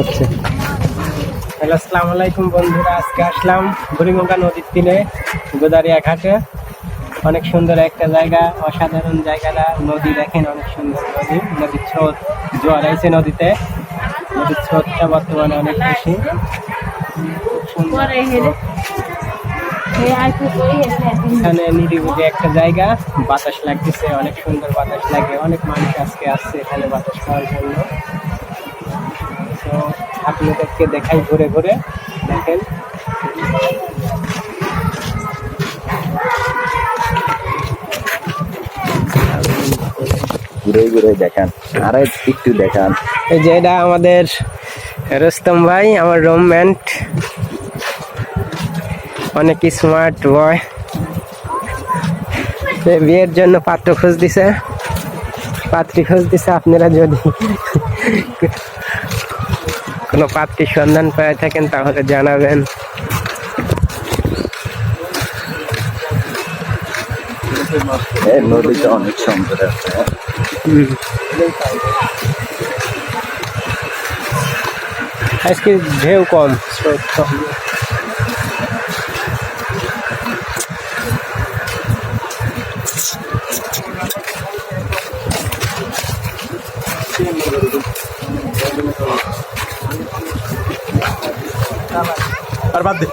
হচ্ছে। হ্যালো, আসসালামু আলাইকুম বন্ধুরা, আজকে আসলাম বুড়িগঙ্গা নদীর তীরে, গোদারিয়া ঘাটে। অনেক সুন্দর একটা জায়গা, অসাধারণ জায়গাটা নদী দেখেন, অনেক সুন্দর নদী। নদীর স্রোত, জোয়ার আইছে নদীতে। নদীর স্রোতটা বর্তমানে অনেক বেশি। এখানে নিরিবিলি একটা জায়গা, বাতাস লাগতেছে, অনেক সুন্দর বাতাস লাগে। অনেক মানুষ আজকে আসছে এখানে বাতাস খাওয়ার জন্য। তো আপনাদেরকে দেখাই ঘুরে ঘুরে। দেখেন। ঘুরে ঘুরে দেখান। আর একটু দেখান। এই যে এটা আমাদের রোস্তম ভাই আমার রুমমেন্ট অনেক স্মার্ট বয় বিয়ের জন্য পাত্র খোঁজ দিছে পাত্রী খোঁজ দিছে আপনারা যদি। কোনো পাত্রীর সন্ধান পেয়ে থাকেন তাহলে জানাবেন এই নদীটা অনেক সুন্দর আছে হুম। আজকে ঢেউ কম স্রোত কম আর বাদ দে।